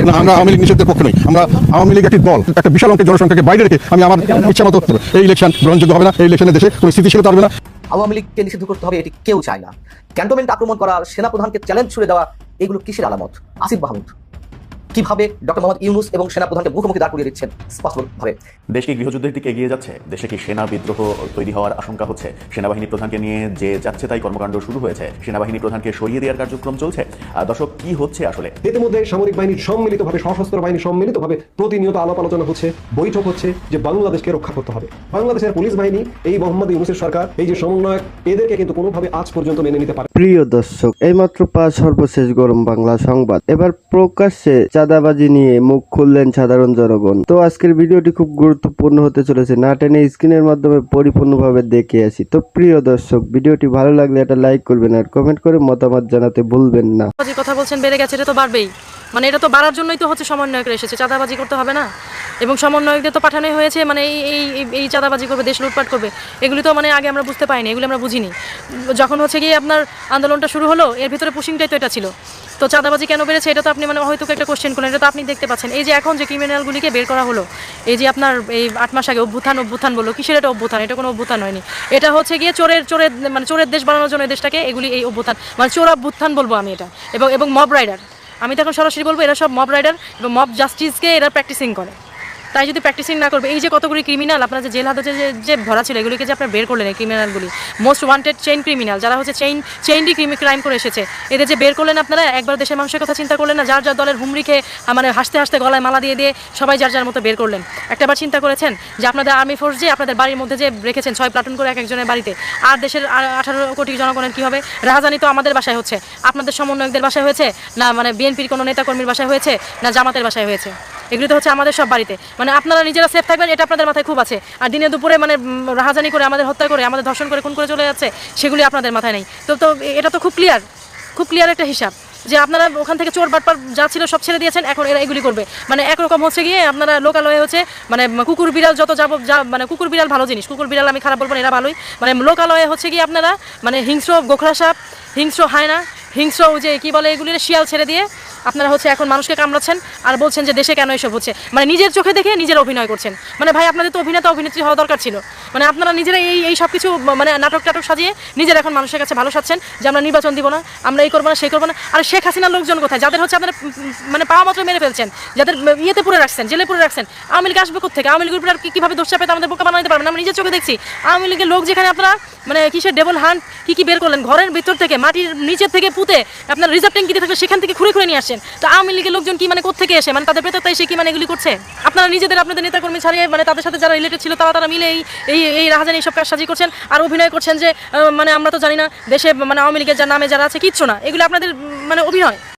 আমরা পক্ষে আমরা আওয়ামী একটি বিশাল অঙ্কের বাইরে রেখে আমি আমার হবে না হবে না। আওয়ামী নিষিদ্ধ করতে হবে এটি কেউ চায় না। আক্রমণ করা সেনাপ্রধানকে চ্যালেঞ্জ ছুড়ে দেওয়া, এগুলো কিসের আলামত? আসিফ মাহমুদ। কীভাবে ডক্টর মোহাম্মদ ইউনুস এবং সেনাপ্রধানকে মুখোমুখি দাঁড় করিয়ে দিচ্ছেন? স্পষ্টভাবে। দেশ কি গৃহযুদ্ধের দিকে এগিয়ে যাচ্ছে? দেশে কি সেনা বিদ্রোহ তৈরি হওয়ার আশঙ্কা হচ্ছে? সেনাবাহিনী প্রধানকে নিয়ে যে যাচ্ছে তাই কর্মকাণ্ড শুরু হয়েছে। সেনাবাহিনী প্রধানকে সরিয়ে দেওয়ার কার্যক্রম চলছে। দর্শক কি হচ্ছে আসলে? ইতিমধ্যে সামরিক বাহিনীর সম্মিলিতভাবে সশস্ত্র বাহিনী সম্মিলিতভাবে প্রতিনিয়ত আলাপ আলোচনা হচ্ছে বৈঠক হচ্ছে যে বাংলাদেশকে রক্ষা করতে হবে। বাংলাদেশের পুলিশ বাহিনী এই মোহাম্মদ ইউনুসের সরকার এই যে সমন্বয়ক এদেরকে কিন্তু কোনোভাবে আজ পর্যন্ত মেনে নিতে পারে প্রিয় দর্শক এইমাত্র পাঁচ সর্বশেষ গরম বাংলা সংবাদ। এবার প্রকাশ্যে চাঁদাবাজি নিয়ে মুখ খুললেন সাধারণ জনগণ। তো আজকের ভিডিওটি খুব গুরুত্বপূর্ণ হতে চলেছে। না টেনে স্ক্রিনের মাধ্যমে পরিপূর্ণভাবে দেখে আসি। তো প্রিয় দর্শক, ভিডিওটি ভালো লাগলে একটা লাইক করবেন আর কমেন্ট করে মতামত জানাতে ভুলবেন না। যে কথা বলছেন, বেড়ে গেছে, এটা তো বাড়বেই। মানে এটা তো বাড়ার জন্যই তো হচ্ছে সমন্বয়করা এসেছে। চাঁদাবাজি করতে হবে না। এবং সমন্বয়কদের তো পাঠানোই হয়েছে মানে এই- এই চাঁদাবাজি করবে, দেশ লুটপাট করবে। এগুলি তো মানে আগে আমরা বুঝতে পাইনি, এগুলি আমরা বুঝিনি। যখন হচ্ছে গিয়ে আপনার আন্দোলনটা শুরু হলো, এর ভিতরে পুশিংটাই তো এটা ছিল। তো চাঁদাবাজি কেন বেড়েছে? এটা তো আপনি মানে হয়তো একটা কোশ্চেন করলেন। এটা তো আপনি দেখতে পাচ্ছেন। এই যে এখন যে ক্রিমিনালগুলিকে বের করা হলো, এই যে আপনার এই আট মাস আগে অভ্যুত্থান অভ্যুত্থান বলল, কিসের এটা অভ্যুত্থান? এটা কোনো অভ্যুত্থান হয়নি। এটা হচ্ছে গিয়ে চোরের চোরের মানে চোরের দেশ বানানোর জন্য দেশটাকে এগুলি এই অভ্যুত্থান মানে চোর অভ্যুত্থান বলব আমি এটা। এবং এবং মব রাইডার আমি তো এখন সরাসরি বলব, এরা সব মব রাইডার এবং মব জাস্টিসকে এরা প্র্যাকটিসিং করে। তাই যদি প্র্যাকটিসিং না করবে, এই যে কতগুলি ক্রিমিনাল আপনার যে জেল হাজতে যে যে ধরা ছিল, এগুলিকে যে আপনার বের করলেন এই ক্রিমিনালগুলি মোস্ট ওয়ান্টেড চেইন ক্রিমিনাল যারা হচ্ছে চেইন চেইনডি ক্রাইম করে এসেছে, এদের যে বের করলেন আপনারা, একবার দেশের মানুষের কথা চিন্তা করলেন না, যার যার দলের হুমড়ি খেয়ে মানে হাসতে হাসতে গলায় মালা দিয়ে দিয়ে সবাই যার যার মতো বের করলেন। একটাবার চিন্তা করেছেন যে আপনাদের আর্মি ফোর্স যে আপনাদের বাড়ির মধ্যে যে রেখেছেন, ছয় প্লাটুন করে এক একজনের বাড়িতে, আর দেশের আঠারো কোটি জনগণের কী হবে? রাজধানী তো আমাদের বাসায় হচ্ছে। আপনাদের সমন্বয়কদের বাসায় হয়েছে? না মানে বিএনপির কোনো নেতাকর্মীর বাসায় হয়েছে? না জামাতের বাসায় হয়েছে? এগুলো তো হচ্ছে আমাদের সব বাড়িতে। মানে আপনারা নিজেরা সেফ থাকবেন, এটা আপনাদের মাথায় খুব আছে। আর দিনে দুপুরে মানে রাহাজানি করে, আমাদের হত্যা করে, আমাদের ধর্ষণ করে, খুন করে চলে যাচ্ছে, সেগুলি আপনাদের মাথায় নেই। তো তো, এটা তো খুব ক্লিয়ার খুব ক্লিয়ার একটা হিসাব যে আপনারা ওখান থেকে চোর বাটপার যা ছিল সব ছেড়ে দিয়েছেন, এখন এরা এগুলি করবে। মানে একরকম হচ্ছে গিয়ে আপনারা লোকালয়ে হচ্ছে মানে কুকুর বিড়াল যত যাব, যা মানে কুকুর বিড়াল ভালো জিনিস, কুকুর বিড়াল আমি খারাপ বলব এরা ভালোই। মানে লোকালয়ে হচ্ছে গিয়ে আপনারা মানে হিংস্র গোখরা সাপ, হিংস্র হায়না, হিংস্র যে কি বলে এগুলি, শিয়াল ছেড়ে দিয়ে আপনারা হচ্ছে এখন মানুষকে কামড়াচ্ছেন আর বলছেন যে দেশে কেন এসব হচ্ছে? মানে নিজের চোখে দেখে নিজের অভিনয় করছেন। মানে ভাই, আপনাদের তো অভিনেতা, অভিনেত্রী হওয়া দরকার ছিল। মানে আপনারা নিজেরা এই এই সব কিছু মানে নাটক টাটক সাজিয়ে নিজের এখন মানুষের কাছে ভালো সাজছেন যে আমরা নির্বাচন দিব না, আমরা এই করব না, সেই করব না। আর শেখ হাসিনার লোকজন কোথায়? যাদের হচ্ছে আপনারা মানে পাওয়া মাত্র মেরে ফেলছেন, যাদের ইয়েতে পুরে রাখছেন, জেলে পুরে রাখছেন, আওয়ামী লীগ আসবে থেকে আওয়ামী লীগের কীভাবে দোষ চাপে আমাদের বোকা বানাতে পারবেন? আমরা নিজের চোখে দেখছি। আওয়ামী লীগের লোক যেখানে আপনারা মানে কিসের ডেবল হান্ট কি কি বের করলেন? ঘরের ভিতর থেকে, মাটির নিচের থেকে পুঁতে আপনার রিজার্ভ ট্যাঙ্কিতে থাকলে সেখান থেকে খুঁড়ে খুঁড়ে নিয়ে আসছেন তো আওয়ামী লীগের লোকজন কি মানে কোথেকে এসে? মানে তাদের পেতে এসে কি মানে এগুলি করছে? আপনারা নিজেদের, আপনাদের নেতাকর্মী ছাড়িয়ে মানে তাদের সাথে যারা রিলেটেড ছিল, তারা তারা মিলে এই এই এই রাহাজানি এইসব কাজ সাজি করছেন। আর অভিনয় করছেন যে মানে আমরা তো জানি না, দেশে মানে আওয়ামী লীগের যার নামে যারা আছে, কিচ্ছু না। এগুলো আপনাদের মানে অভিনয়।